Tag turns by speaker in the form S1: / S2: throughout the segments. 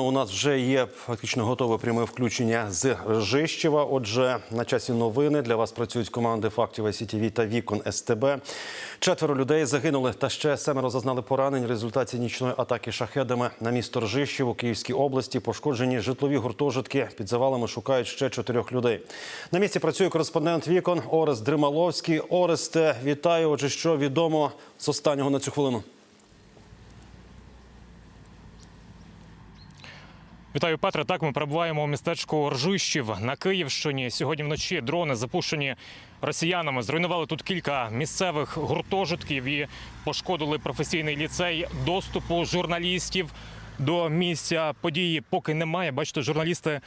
S1: У нас вже є фактично готове пряме включення з Ржищева. Отже, на часі новини для вас працюють команди фактів СІТВ та Вікон СТБ. Четверо людей загинули та ще семеро зазнали поранень в результаті нічної атаки шахедами на місто Ржищів у Київській області. Пошкоджені житлові гуртожитки. Під завалами шукають ще чотирьох людей. На місці працює кореспондент Вікон Орест Дрималовський. Оресте, вітаю. Отже, що відомо з останнього на цю хвилину.
S2: Вітаю, Петре. Так, ми перебуваємо у містечку Ржищів на Київщині. Сьогодні вночі дрони запущені росіянами. Зруйнували тут кілька місцевих гуртожитків і пошкодили професійний ліцей. Доступу журналістів до місця події поки немає. Бачите, журналісти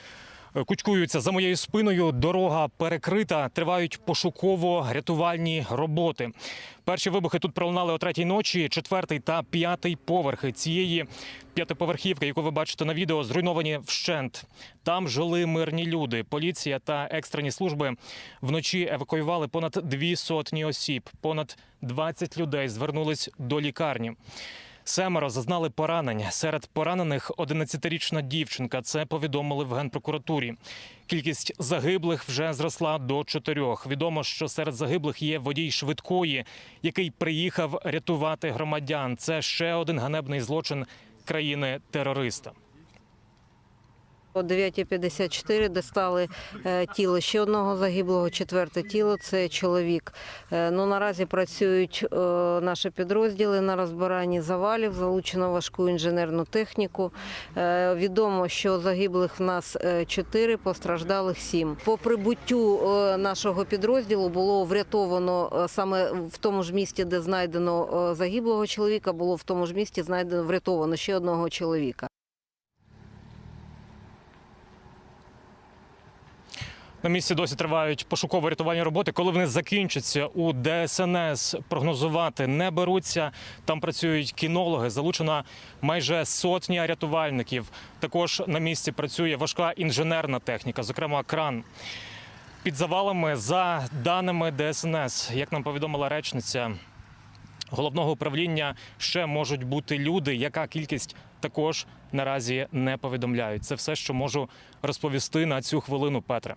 S2: кучкуються за моєю спиною. Дорога перекрита. Тривають пошуково-рятувальні роботи. Перші вибухи тут пролунали о третій ночі. Четвертий та п'ятий поверхи цієї п'ятиповерхівки, яку ви бачите на відео, зруйновані вщент. Там жили мирні люди. Поліція та екстрені служби вночі евакуювали понад дві сотні осіб. Понад 20 людей звернулись до лікарні. Семеро зазнали поранень. Серед поранених 11-річна дівчинка. Це повідомили в генпрокуратурі. Кількість загиблих вже зросла до чотирьох. Відомо, що серед загиблих є водій швидкої, який приїхав рятувати громадян. Це ще один ганебний злочин країни-терориста.
S3: О 9.54 достали тіло ще одного загиблого, четверте тіло це чоловік. Е, ну, наразі працюють е, наші підрозділи на розбиранні завалів, залучено важку інженерну техніку. Е, відомо, що загиблих в нас чотири, постраждалих сім. По прибуттю нашого підрозділу було врятовано саме в тому ж місті, де знайдено загиблого чоловіка, було в тому ж місті знайдено врятовано ще одного чоловіка.
S2: На місці досі тривають пошуково-рятувальні роботи. Коли вони закінчаться у ДСНС, прогнозувати не беруться. Там працюють кінологи, залучена майже сотня рятувальників. Також на місці працює важка інженерна техніка, зокрема кран. Під завалами, за даними ДСНС, як нам повідомила речниця головного управління, ще можуть бути люди. Яка кількість також наразі не повідомляють. Це все, що можу розповісти на цю хвилину, Петре.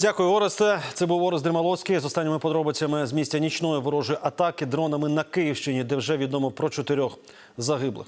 S1: Дякую, Оресте. Це був Орест Дрималовський з останніми подробицями з місця нічної ворожої атаки дронами на Київщині, де вже відомо про чотирьох загиблих.